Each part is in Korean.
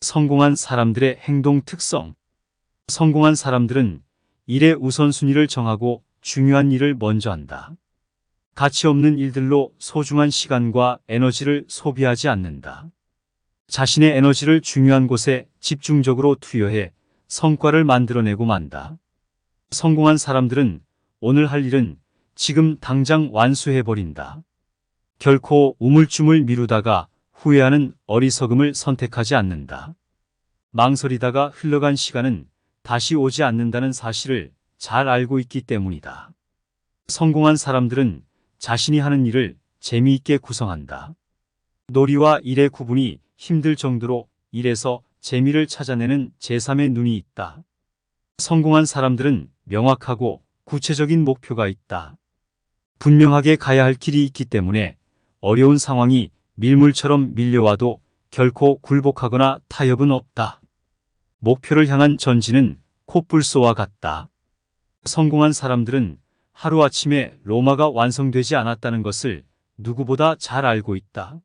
성공한 사람들의 행동 특성. 성공한 사람들은 일의 우선순위를 정하고 중요한 일을 먼저 한다. 가치 없는 일들로 소중한 시간과 에너지를 소비하지 않는다. 자신의 에너지를 중요한 곳에 집중적으로 투여해 성과를 만들어내고 만다. 성공한 사람들은 오늘 할 일은 지금 당장 완수해버린다. 결코 우물쭈물 미루다가 후회하는 어리석음을 선택하지 않는다. 망설이다가 흘러간 시간은 다시 오지 않는다는 사실을 잘 알고 있기 때문이다. 성공한 사람들은 자신이 하는 일을 재미있게 구성한다. 놀이와 일의 구분이 힘들 정도로 일에서 재미를 찾아내는 제3의 눈이 있다. 성공한 사람들은 명확하고 구체적인 목표가 있다. 분명하게 가야 할 길이 있기 때문에 어려운 상황이 밀물처럼 밀려와도 결코 굴복하거나 타협은 없다. 목표를 향한 전진은 코뿔소와 같다. 성공한 사람들은 하루아침에 로마가 완성되지 않았다는 것을 누구보다 잘 알고 있다.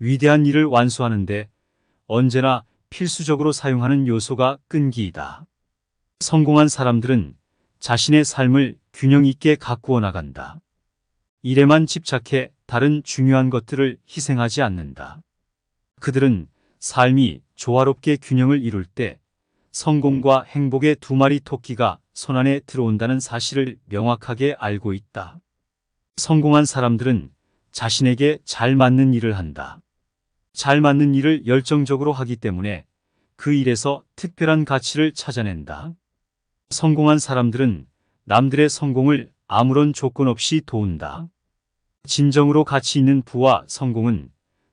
위대한 일을 완수하는데 언제나 필수적으로 사용하는 요소가 끈기이다. 성공한 사람들은 자신의 삶을 균형 있게 가꾸어 나간다. 일에만 집착해 다른 중요한 것들을 희생하지 않는다. 그들은 삶이 조화롭게 균형을 이룰 때 성공과 행복의 두 마리 토끼가 손안에 들어온다는 사실을 명확하게 알고 있다. 성공한 사람들은 자신에게 잘 맞는 일을 한다. 잘 맞는 일을 열정적으로 하기 때문에 그 일에서 특별한 가치를 찾아낸다. 성공한 사람들은 남들의 성공을 아무런 조건 없이 도운다. 진정으로 가치 있는 부와 성공은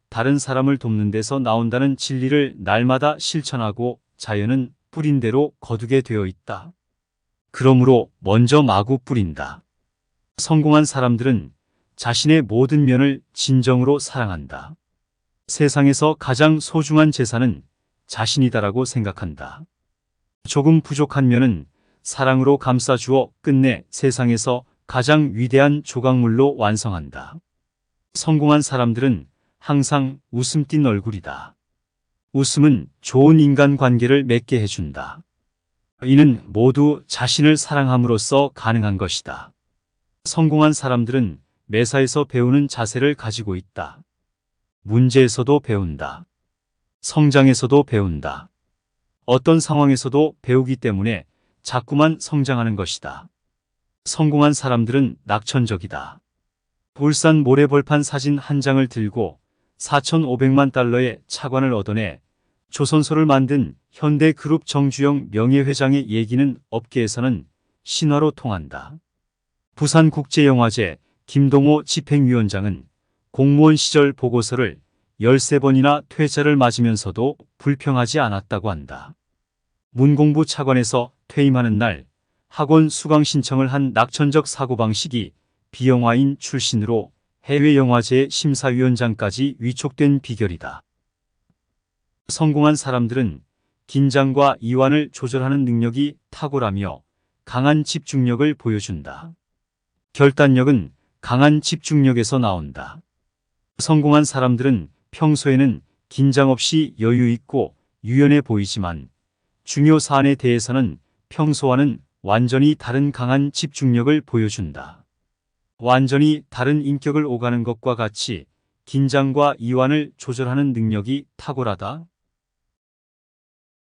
다른 사람을 돕는 데서 나온다는 진리를 날마다 실천하고 자연은 뿌린 대로 거두게 되어 있다. 그러므로 먼저 마구 뿌린다. 성공한 사람들은 자신의 모든 면을 진정으로 사랑한다. 세상에서 가장 소중한 재산은 자신이다라고 생각한다. 조금 부족한 면은 사랑으로 감싸주어 끝내 세상에서 가장 위대한 조각물로 완성한다. 성공한 사람들은 항상 웃음 띤 얼굴이다. 웃음은 좋은 인간관계를 맺게 해준다. 이는 모두 자신을 사랑함으로써 가능한 것이다. 성공한 사람들은 매사에서 배우는 자세를 가지고 있다. 문제에서도 배운다. 성장에서도 배운다. 어떤 상황에서도 배우기 때문에 자꾸만 성장하는 것이다. 성공한 사람들은 낙천적이다. 울산 모래벌판 사진 한 장을 들고 4,500만 달러의 차관을 얻어내 조선소를 만든 현대그룹 정주영 명예회장의 얘기는 업계에서는 신화로 통한다. 부산국제영화제 김동호 집행위원장은 공무원 시절 보고서를 13번이나 퇴짜를 맞으면서도 불평하지 않았다고 한다. 문공부 차관에서 퇴임하는 날 학원 수강 신청을 한 낙천적 사고방식이 비영화인 출신으로 해외영화제 심사위원장까지 위촉된 비결이다. 성공한 사람들은 긴장과 이완을 조절하는 능력이 탁월하며 강한 집중력을 보여준다. 결단력은 강한 집중력에서 나온다. 성공한 사람들은 평소에는 긴장 없이 여유 있고 유연해 보이지만 중요 사안에 대해서는 평소와는 완전히 다른 강한 집중력을 보여준다. 완전히 다른 인격을 오가는 것과 같이 긴장과 이완을 조절하는 능력이 탁월하다.